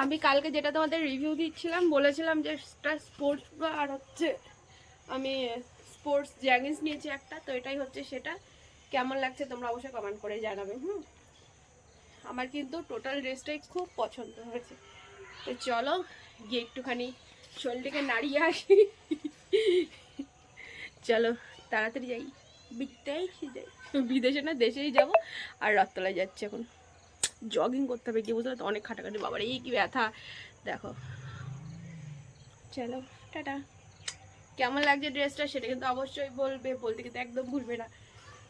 আমি কালকে যেটা তোমাদের রিভিউ দিচ্ছিলাম, বলেছিলাম যে স্পোর্টস বা আর হচ্ছে আমি স্পোর্টস জ্যাগিন্স নিয়েছি একটা, তো এটাই হচ্ছে সেটা। কেমন লাগছে তোমরা অবশ্যই কমেন্ট করে জানাবে, হুম? আমার কিন্তু টোটাল ড্রেসটাই খুব পছন্দ হয়েছে। তো চলো, গিয়ে একটুখানি শরীরটাকে নাড়িয়ে আসি। চলো, তাড়াতাড়ি যাই। যাই। বিদেশে না দেশেই যাব, আর রথতলায় যাচ্ছে এখন। জগিং করতে হবে, গিয়ে বুঝলে তো অনেক খাটাখাটি বাবার, এই কি ব্যথা। দেখো। চলো, টাটা। কেমন লাগছে ড্রেসটা সেটা কিন্তু অবশ্যই বলবে, বলতে কিন্তু একদম ভুলবে না।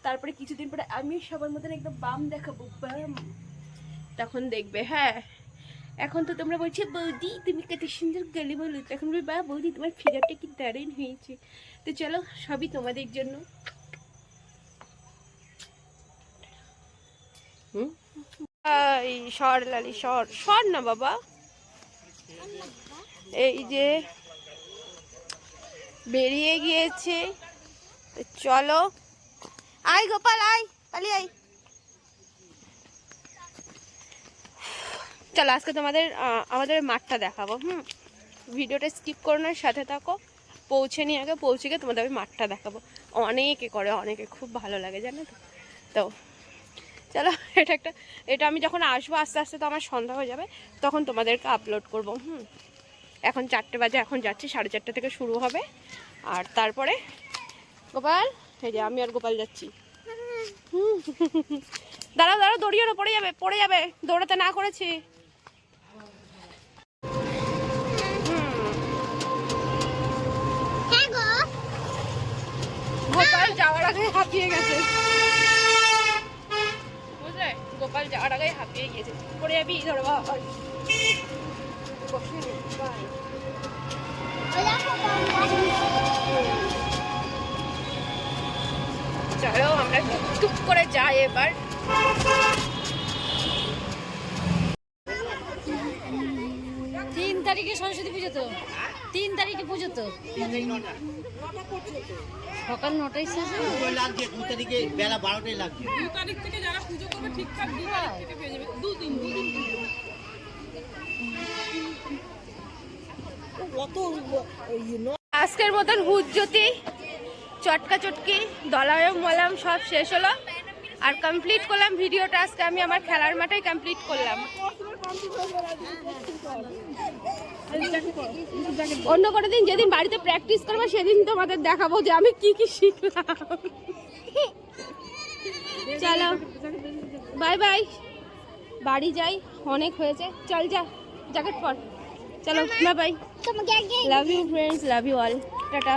তারপরে কিছুদিন পরে আমি সবার মতন একদম বাম দেখাবো, বাম। তখন দেখবে হ্যাঁ। এখন তো তোমরা বলছো, বৌদি, তুমি কত সুন্দর গেলে বলো। তখন বলবে, বা, বৌদি, তোমার ফিগারটা কি দারুণ হয়েছে। তো চলো, সবই তোমাদের জন্য। হুম? এই সর সর সর না বাবা। এই যে বেরিয়ে গিয়েছে। চলো। আই গোপাল, আয় পালি আয়। চলো, আজকে তোমাদের আমাদের মাঠটা দেখাবো, হুম? ভিডিওটা স্কিপ করো না, সাথে থাকো। পৌঁছে নিয়ে আগে পৌঁছে গিয়ে তোমাদের আমি মাঠটা দেখাবো। অনেকে করে, অনেকে, খুব ভালো লাগে, জানো তো? তো চলো এটা একটা এটা আমি যখন আসব আস্তে আস্তে তো আমার সন্ধ্যা হয়ে যাবে তখন তোমাদেরকে আপলোড করব হুম। এখন চারটে বাজে এখন যাচ্ছি সাড়ে চারটে থেকে শুরু হবে। আর তারপরে গোপাল এই যে আমি আর গোপাল যাচ্ছি। দাঁড়াও দাঁড়াও দৌড়িও না পড়ে যাবে পড়ে যাবে দৌড়াতে না করেছি। গোপাল যাওয়ার আগে হাঁপিয়ে গেছে। গোপাল যাওয়ার আগে হাঁপিয়ে গিয়েছে। পড়ে যাবি? ধরো বাবা বসে চলো আমরা টুক করে যাই এবার। তিন তারিখে সরস্বতী পুজো তো। তিন তারিখে পুজো তো। সকাল নটায় শেষ হবে। পুজো লাগছে দু তারিখে বেলা বারোটায় লাগছে আজকের মতন হুজ্যোতি চটকা চটকি দলাম মলাম সব শেষ হলো। আর কমপ্লিট করলাম ভিডিওটা আজকে আমি আমার খেলার মাঠেই কমপ্লিট করলাম। অন্য কোনো দিন যেদিন বাড়িতে প্র্যাকটিস করব সেদিন তোমাদের দেখাবো যে আমি কি কি শিখলাম। চলো বাই বাই বাড়ি যাই অনেক হয়েছে। চল যা জ্যাকেট পর। চলো bye bye love you friends love you all tata.